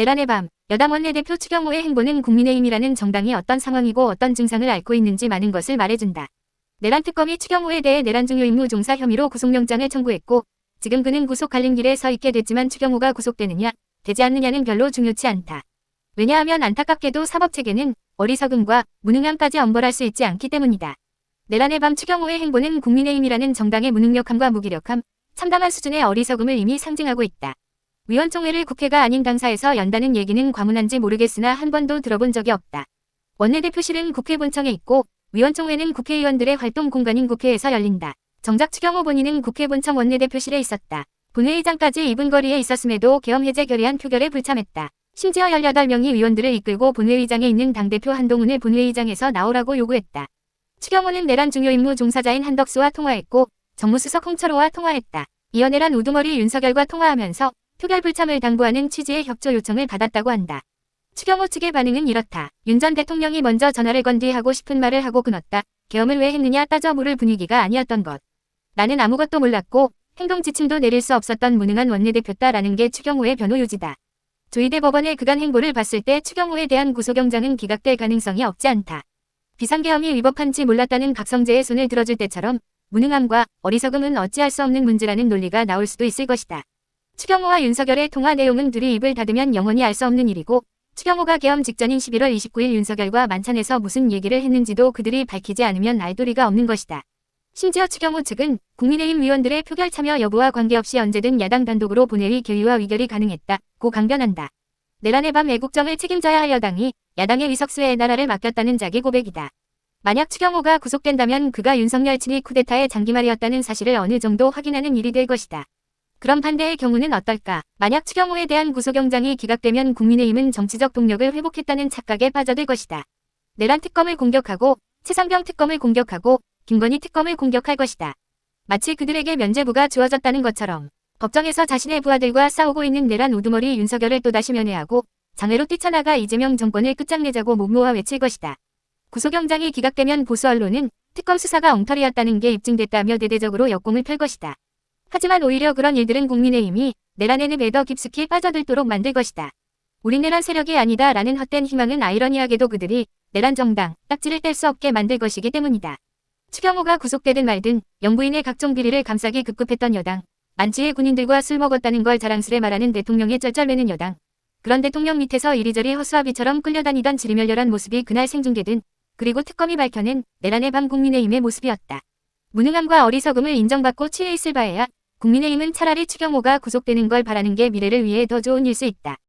내란의 밤, 여당 원내대표 추경호의 행보는 국민의힘이라는 정당이 어떤 상황이고 어떤 증상을 앓고 있는지 많은 것을 말해준다. 내란 특검이 추경호에 대해 내란 중요 임무 종사 혐의로 구속영장을 청구했고 지금 그는 구속 갈림 길에 서 있게 됐지만 추경호가 구속되느냐, 되지 않느냐는 별로 중요치 않다. 왜냐하면 안타깝게도 사법체계는 어리석음과 무능함까지 엄벌할 수 있지 않기 때문이다. 내란의 밤 추경호의 행보는 국민의힘이라는 정당의 무능력함과 무기력함, 참담한 수준의 어리석음을 이미 상징하고 있다. 위원총회를 국회가 아닌 당사에서 연다는 얘기는 과문한지 모르겠으나 한 번도 들어본 적이 없다. 원내대표실은 국회 본청에 있고 위원총회는 국회의원들의 활동 공간인 국회에서 열린다. 정작 추경호 본인은 국회 본청 원내대표실에 있었다. 본회의장까지 2분 거리에 있었음에도 계엄 해제 결의안 표결에 불참했다. 심지어 18명이 위원들을 이끌고 본회의장에 있는 당대표 한동훈을 본회의장에서 나오라고 요구했다. 추경호는 내란 중요 임무 종사자인 한덕수와 통화했고 정무수석 홍철호와 통화했다. 이어 내란 우두머리 윤석열과 통화하면서 표결 불참을 당부하는 취지의 협조 요청을 받았다고 한다. 추경호 측의 반응은 이렇다. 윤 전 대통령이 먼저 전화를 건 뒤 하고 싶은 말을 하고 끊었다. 계엄을 왜 했느냐 따져 물을 분위기가 아니었던 것. 나는 아무것도 몰랐고 행동 지침도 내릴 수 없었던 무능한 원내대표다라는 게 추경호의 변호 요지다. 조희대 법원의 그간 행보를 봤을 때 추경호에 대한 구속영장은 기각될 가능성이 없지 않다. 비상계엄이 위법한지 몰랐다는 박성재의 손을 들어줄 때처럼 무능함과 어리석음은 어찌할 수 없는 문제라는 논리가 나올 수도 있을 것이다. 추경호와 윤석열의 통화 내용은 둘이 입을 닫으면 영원히 알 수 없는 일이고 추경호가 계엄 직전인 11월 29일 윤석열과 만찬에서 무슨 얘기를 했는지도 그들이 밝히지 않으면 알 도리가 없는 것이다. 심지어 추경호 측은 국민의힘 위원들의 표결 참여 여부와 관계없이 언제든 야당 단독으로 본회의 개의와 의결이 가능했다고 강변한다. 내란의 밤 애국정을 책임져야 할 여당이 야당의 위석수에 나라를 맡겼다는 자기 고백이다. 만약 추경호가 구속된다면 그가 윤석열 친위 쿠데타의 장기말이었다는 사실을 어느 정도 확인하는 일이 될 것이다. 그럼 반대의 경우는 어떨까? 만약 추경호에 대한 구속영장이 기각되면 국민의힘은 정치적 동력을 회복했다는 착각에 빠져들 것이다. 내란 특검을 공격하고 최상병 특검을 공격하고 김건희 특검을 공격할 것이다. 마치 그들에게 면죄부가 주어졌다는 것처럼 법정에서 자신의 부하들과 싸우고 있는 내란 우두머리 윤석열을 또다시 면회하고 장외로 뛰쳐나가 이재명 정권을 끝장내자고 몸모아 외칠 것이다. 구속영장이 기각되면 보수 언론은 특검 수사가 엉터리였다는 게 입증됐다며 대대적으로 역공을 펼 것이다. 하지만 오히려 그런 일들은 국민의힘이 내란의 늪에 더 깊숙이 빠져들도록 만들 것이다. 우리 내란 세력이 아니다 라는 헛된 희망은 아이러니하게도 그들이 내란 정당, 딱지를 뗄 수 없게 만들 것이기 때문이다. 추경호가 구속되든 말든 영부인의 각종 비리를 감싸기 급급했던 여당, 만취의 군인들과 술 먹었다는 걸 자랑스레 말하는 대통령의 쩔쩔매는 여당, 그런 대통령 밑에서 이리저리 허수아비처럼 끌려다니던 지리멸렬한 모습이 그날 생중계든 그리고 특검이 밝혀낸 내란의 밤 국민의힘의 모습이었다. 무능함과 어리석음을 인정받고 취해 있을 바에야 국민의힘은 차라리 추경호가 구속되는 걸 바라는 게 미래를 위해 더 좋은 일 수 있다.